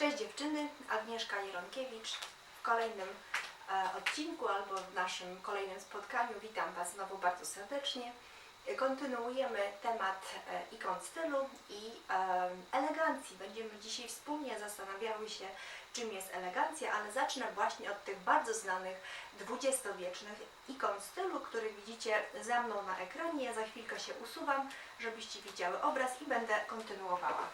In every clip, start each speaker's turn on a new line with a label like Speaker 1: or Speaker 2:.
Speaker 1: Cześć dziewczyny, Agnieszka Jeronkiewicz. W kolejnym e, odcinku albo w naszym kolejnym spotkaniu witam Was znowu bardzo serdecznie. Kontynuujemy temat e, ikon stylu i e, elegancji. Będziemy dzisiaj wspólnie zastanawiały się, czym jest elegancja, ale zacznę właśnie od tych bardzo znanych dwudziestowiecznych ikon stylu, które widzicie za mną na ekranie. Ja za chwilkę się usuwam, żebyście widziały obraz i będę kontynuowała.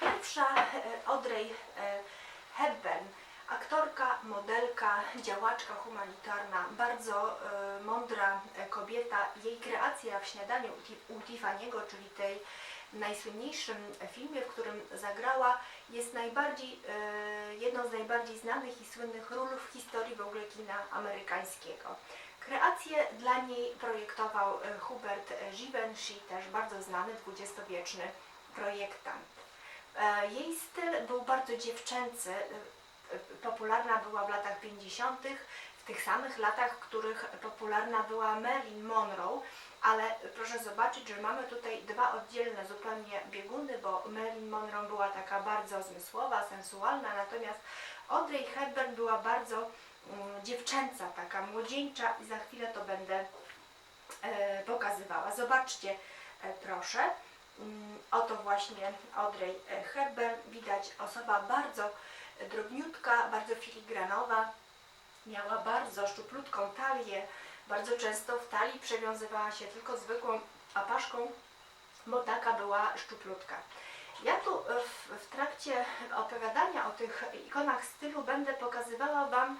Speaker 1: Pierwsza e, Audrey e, Hepburn, aktorka, modelka, działaczka humanitarna, bardzo e, mądra e, kobieta. Jej kreacja w śniadaniu u Ti- u Tiffany'ego, czyli tej najsłynniejszym filmie, w którym zagrała, jest najbardziej, e, jedną z najbardziej znanych i słynnych ról w historii w ogóle kina amerykańskiego. Kreację dla niej projektował e, Hubert Givenchy, też bardzo znany dwudziestowieczny projektant. E, Jej styl był bardzo dziewczęcy. e, Popularna była w latach 50., w tych samych latach, w których popularna była Marilyn Monroe, ale proszę zobaczyć, że mamy tutaj dwa oddzielne zupełnie bieguny, bo Marilyn Monroe była taka bardzo zmysłowa, sensualna, natomiast Audrey Hepburn była bardzo mm, dziewczęca, taka młodzieńcza i za chwilę to będę e, pokazywała. Zobaczcie, e, proszę. Mm, Oto właśnie Audrey e, Hepburn. Widać osoba bardzo drobniutka, bardzo filigranowa. Miała bardzo szczuplutką talię. Bardzo często w talii przewiązywała się tylko zwykłą apaszką, bo taka była szczuplutka. Ja tu e, w, w trakcie opowiadania o tych ikonach stylu będę pokazywała Wam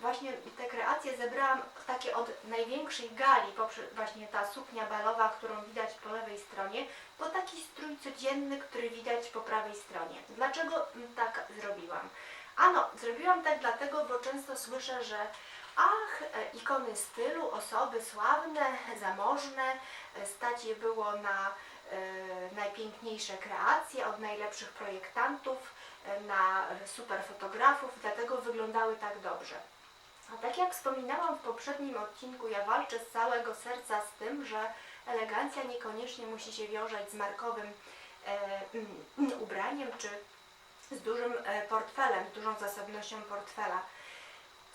Speaker 1: właśnie te kreacje zebrałam takie od największej gali, poprze- właśnie ta suknia balowa, którą widać po lewej stronie, po taki strój codzienny, który widać po prawej stronie. Dlaczego tak zrobiłam? Ano, zrobiłam tak dlatego, bo często słyszę, że ach, e, ikony stylu, osoby sławne, zamożne, e, stać je było na e, najpiękniejsze kreacje od najlepszych projektantów, e, na super fotografów, dlatego wyglądały tak dobrze. A tak jak wspominałam w poprzednim odcinku, ja walczę z całego serca z tym, że elegancja niekoniecznie musi się wiązać z markowym e, ubraniem czy z dużym e, portfelem, dużą zasobnością portfela.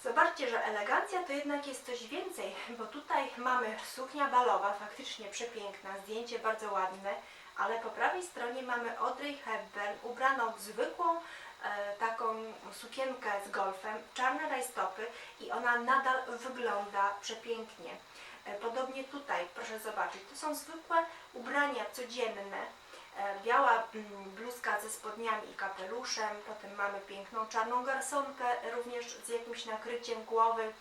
Speaker 1: Zobaczcie, że elegancja to jednak jest coś więcej, bo tutaj mamy suknia balowa, faktycznie przepiękna, zdjęcie bardzo ładne, ale po prawej stronie mamy Audrey Hepburn ubraną w zwykłą e, taką sukienkę z golfem, czarne rajstopy i ona nadal wygląda przepięknie. E, podobnie tutaj, proszę zobaczyć, to są zwykłe ubrania codzienne, biała mm, bluzka ze spodniami i kapeluszem, potem mamy piękną czarną garsonkę, również z jakimś nakryciem głowy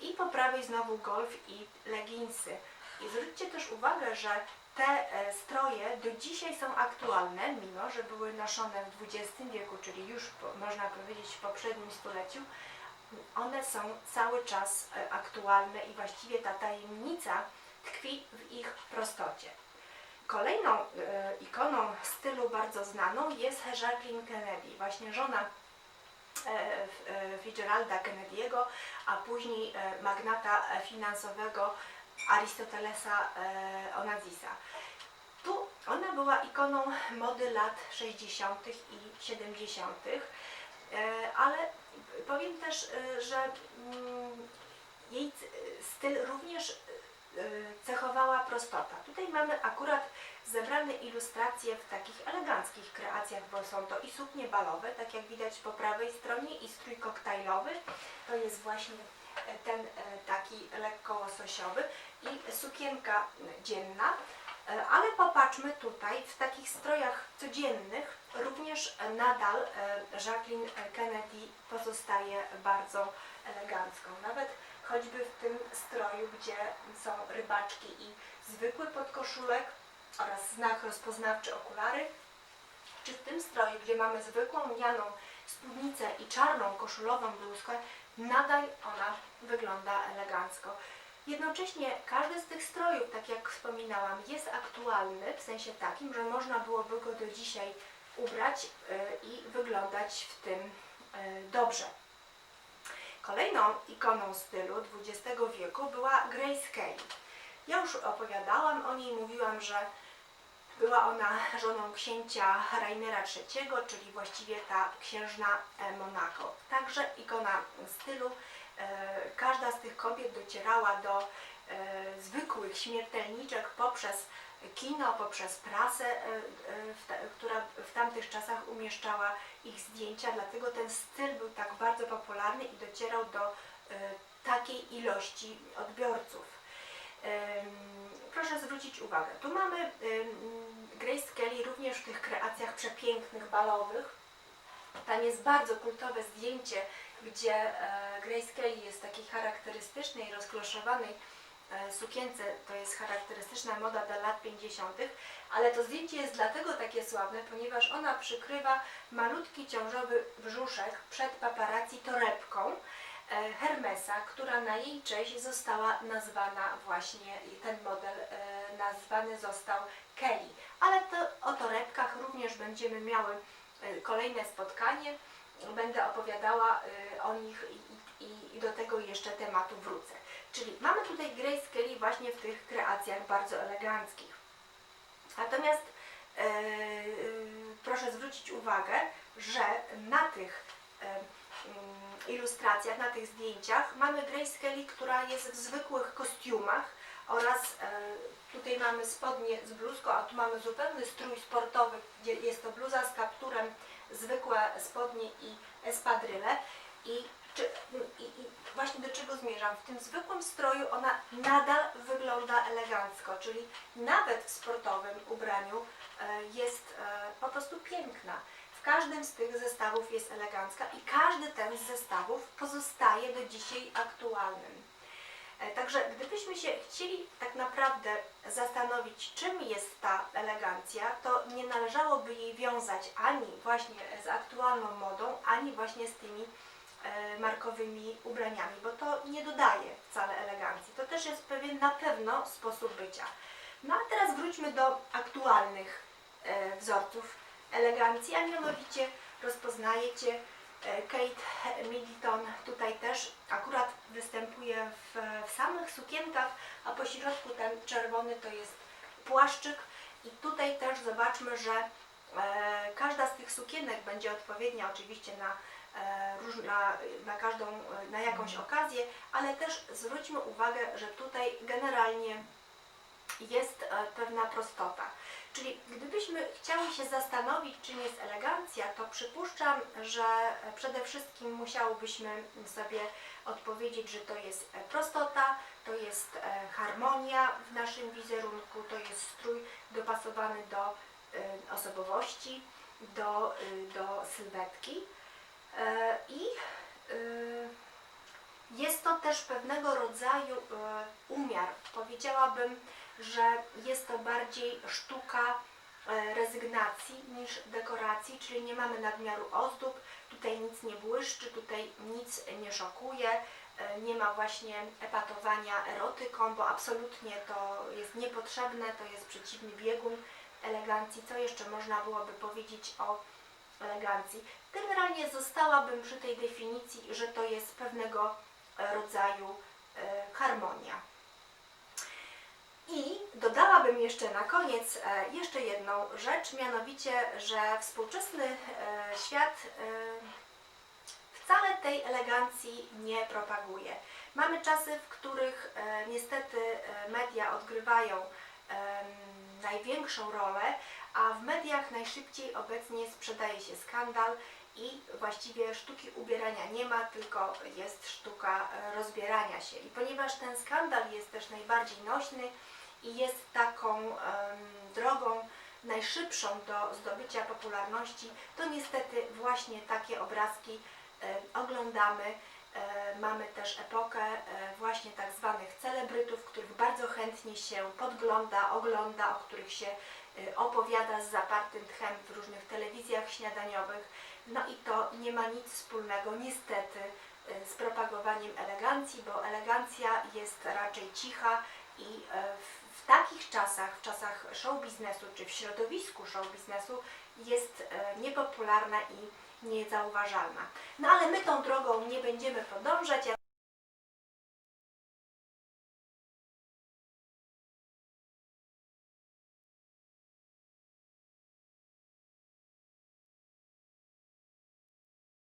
Speaker 1: i po prawej znowu golf i leginsy. I zwróćcie też uwagę, że te e, stroje do dzisiaj są aktualne, mimo że były noszone w XX wieku, czyli już można powiedzieć w poprzednim stuleciu, one są cały czas e, aktualne i właściwie ta tajemnica tkwi w ich prostocie. Kolejną e, ikoną stylu bardzo znaną jest Jacqueline Kennedy, właśnie żona e, e, Fitzgeralda Kennedy'ego, a później magnata finansowego Arystotelesa e, Onazisa. Tu ona była ikoną mody lat 60. i 70., e, ale powiem też, że mm, jej styl również cechowała prostota. Tutaj mamy akurat zebrane ilustracje w takich eleganckich kreacjach, bo są to i suknie balowe, tak jak widać po prawej stronie, i strój koktajlowy. To jest właśnie e, ten e, taki lekko łososiowy i sukienka dzienna. E, Ale popatrzmy tutaj, w takich strojach codziennych również nadal Jacqueline Kennedy pozostaje bardzo elegancką. Nawet choćby w tym stroju, gdzie są rybaczki i zwykły podkoszulek oraz znak rozpoznawczy okulary, czy w tym stroju, gdzie mamy zwykłą lnianą spódnicę i czarną koszulową bluzkę, nadal ona wygląda elegancko. Jednocześnie każdy z tych strojów, tak jak wspominałam, jest aktualny w sensie takim, że można byłoby go do dzisiaj ubrać y, i wyglądać w tym y, dobrze. Kolejną ikoną stylu XX wieku była Grace Kelly. Ja już opowiadałam o niej, mówiłam, że Była ona żoną księcia Rainera III, czyli właściwie ta księżna e, Monako. Także ikona stylu. E, Każda z tych kobiet docierała do e, zwykłych śmiertelniczek poprzez kino, poprzez prasę, która w tamtych czasach umieszczała ich zdjęcia, dlatego ten styl był tak bardzo popularny i docierał do takiej ilości odbiorców. Proszę zwrócić uwagę, tu mamy Grace Kelly również w tych kreacjach przepięknych, balowych. Tam jest bardzo kultowe zdjęcie, gdzie e, Grace Kelly jest takiej charakterystycznej, rozkloszowanej e, sukience, to jest charakterystyczna moda do lat 50., ale to zdjęcie jest dlatego takie sławne, ponieważ ona przykrywa malutki ciążowy brzuszek przed paparazzi torebką Hermesa, która na jej cześć została nazwana właśnie, ten model e, nazwany został Kelly. Ale to o torebkach również będziemy miały e, kolejne spotkanie. Będę opowiadała e, o nich i, do tego jeszcze tematu wrócę. Czyli mamy tutaj Grace Kelly właśnie w tych kreacjach bardzo eleganckich. Natomiast e, e, proszę zwrócić uwagę, że na tych e, ilustracjach, na tych zdjęciach mamy Grace Kelly, która jest w zwykłych kostiumach oraz e, tutaj mamy spodnie z bluzką, a tu mamy zupełny strój sportowy, gdzie jest to bluza z kapturem, zwykłe spodnie i espadryle. I, czy, i, I właśnie do czego zmierzam? W tym zwykłym stroju ona nadal wygląda elegancko, czyli nawet w sportowym ubraniu e, jest e, po prostu piękna. Każdym z tych zestawów jest elegancka i każdy ten z zestawów pozostaje do dzisiaj aktualnym. E, Także gdybyśmy się chcieli tak naprawdę zastanowić, czym jest ta elegancja, to nie należałoby jej wiązać ani właśnie z aktualną modą, ani właśnie z tymi e, markowymi ubraniami, bo to nie dodaje wcale elegancji. To też jest pewien na pewno sposób bycia. No a teraz wróćmy do aktualnych e, wzorców elegancji, a mianowicie rozpoznajecie e, Kate Middleton tutaj też akurat występuje w, w samych sukienkach, a po środku ten czerwony to jest płaszczyk i tutaj też zobaczmy, że e, każda z tych sukienek będzie odpowiednia oczywiście na, e, róż- na, na każdą, na jakąś okazję, ale też zwróćmy uwagę, że tutaj generalnie jest e, pewna prostota. Czyli gdybyśmy chciały się zastanowić, czym jest elegancja, to przypuszczam, że przede wszystkim musiałobyśmy sobie odpowiedzieć, że to jest prostota, to jest e, harmonia w naszym wizerunku, to jest strój dopasowany do e, osobowości, do, e, do sylwetki. I jest to też pewnego rodzaju e, umiar. Powiedziałabym, że jest to bardziej sztuka e, rezygnacji niż dekoracji, czyli nie mamy nadmiaru ozdób, tutaj nic nie błyszczy, tutaj nic nie szokuje, e, nie ma właśnie epatowania erotyką, bo absolutnie to jest niepotrzebne, to jest przeciwny biegun elegancji. Co jeszcze można byłoby powiedzieć o elegancji? Generalnie zostałabym przy tej definicji, że to jest pewnego rodzaju e, harmonia. I dodałabym jeszcze na koniec e, jeszcze jedną rzecz, mianowicie, że współczesny e, świat wcale tej elegancji nie propaguje. Mamy czasy, w których niestety media odgrywają największą rolę, a w mediach najszybciej obecnie sprzedaje się skandal i właściwie sztuki ubierania nie ma, tylko jest sztuka e, rozbierania się. I ponieważ ten skandal jest też najbardziej nośny i jest taką em, drogą najszybszą do zdobycia popularności, to niestety właśnie takie obrazki e, oglądamy. E, Mamy też epokę e, właśnie tak zwanych celebrytów, których bardzo chętnie się podgląda, ogląda, o których się e, opowiada z zapartym tchem w różnych telewizjach śniadaniowych. No i to nie ma nic wspólnego niestety z propagowaniem elegancji, bo elegancja jest raczej cicha i w, takich czasach, w czasach show biznesu czy w środowisku show biznesu jest niepopularna i niezauważalna. No ale my tą drogą nie będziemy podążać.